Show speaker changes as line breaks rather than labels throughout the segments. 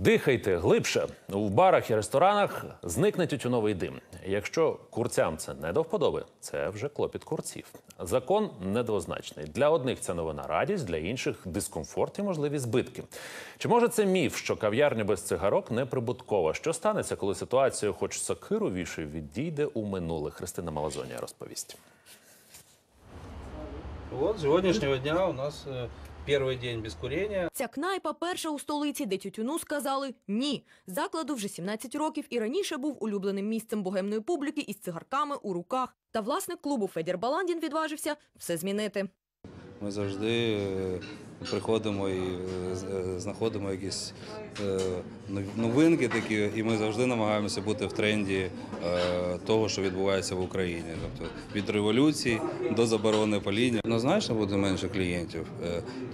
Дихайте глибше. У барах і ресторанах зникне тютюновий дим. Якщо курцям це не до вподоби, це вже клопіт курців. Закон недвозначний. Для одних це новина радість, для інших дискомфорт і можливі збитки. Чи може це міф, що кав'ярня без цигарок не прибуткова? Що станеться, коли ситуація, хоч сокиру відійде у минуле? Христина Малазонія розповість.
Вот с сегодняшнего дня у нас первый день без курення.
Ця кнайпа перша у столиці, де тютюну сказали ні. Закладу вже 17 років і раніше був улюбленим місцем богемної публіки із цигарками у руках. Та власник клубу Федір Баландін відважився все змінити.
Ми завжди е, приходимо і е, е, знаходимо якісь е, новинки такі, і ми завжди намагаємося бути в тренді того, що відбувається в Україні. Тобто від революції до заборони паління. Однозначно буде менше клієнтів.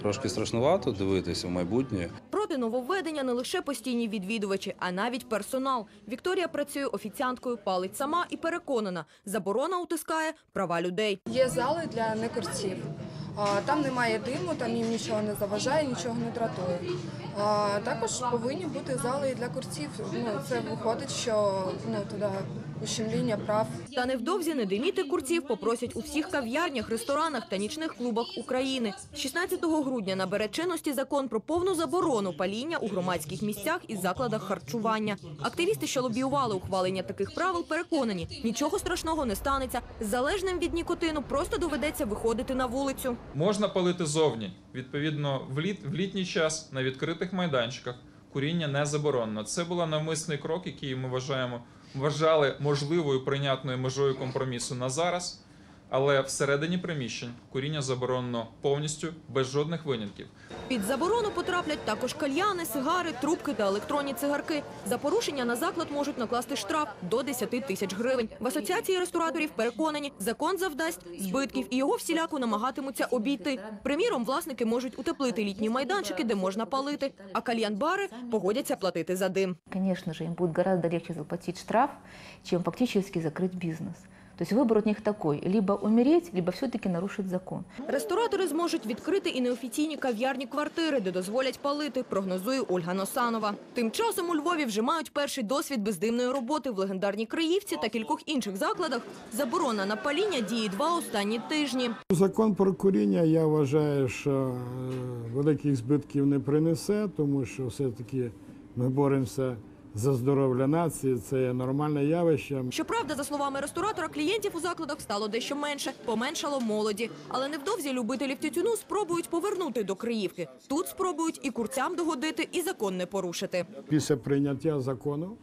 Трошки страшнувато дивитися в майбутнє.
Проти нововведення не лише постійні відвідувачі, а навіть персонал. Вікторія працює офіціанткою, палить сама і переконана, заборона утискає права людей.
Є зали для некурців. Там немає диму, там їм нічого не заважає, нічого не дратує. Також повинні бути зали і для курців. Ну, це виходить, що ну, туди ущемління прав
Та невдовзі не диміти курців попросять у всіх кав'ярнях, ресторанах та нічних клубах України. З 16 грудня набере чинності закон про повну заборону паління у громадських місцях і закладах харчування. Активісти, що лобіювали ухвалення таких правил, переконані, нічого страшного не станеться. Залежним від нікотину просто доведеться виходити на вулицю.
Можна палити зовні. Відповідно, в, літ, в літній час на відкритих майданчиках куріння не заборонено. Це був навмисний крок, який ми вважаємо вважали можливою прийнятною межою компромісу на зараз. Але всередині приміщень куріння заборонено повністю без жодних винятків.
Під заборону потраплять також кальяни, сигари, трубки та електронні цигарки. За порушення на заклад можуть накласти штраф до 10 тисяч гривень. В асоціації рестораторів переконані, закон завдасть збитків і його всіляко намагатимуться обійти. Приміром, власники можуть утеплити літні майданчики, де можна палити, а кальян-бари погодяться платити за дим.
Конечно же, им будет гораздо легче заплатить штраф, чем фактически закрыть бизнес. То есть выбор у них такой, либо умереть, либо все-таки нарушить закон.
Ресторатори зможуть відкрити і неофіційні кав'ярні квартири, де дозволять палити, прогнозує Ольга Носанова. Тим часом у Львові вже мають перший досвід бездимної роботи в легендарній Криївці та кількох інших закладах. Заборона на паління діє два останні тижні.
Закон про куріння, я вважаю, що е, великих збитків не принесе, тому що все-таки ми боремося за здоров'я нації, це є нормальне явище.
Щоправда, за словами ресторатора, клієнтів у закладах стало дещо менше, поменшало молоді. Але невдовзі любителів тютюну спробують повернути до Криївки. Тут спробують і курцям догодити, і закон не порушити.
Після прийняття закону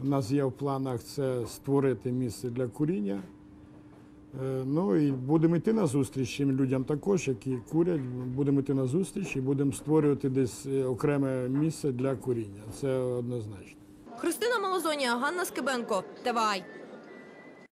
у нас є в планах це створити місце для куріння. Е, Ну і будемо йти на зустріч тим людям також, які курять. Будемо йти на зустріч і будемо створювати десь е, окреме місце для куріння. Це однозначно.
Христина Малозонія, Ганна Скибенко, ТВАЙ.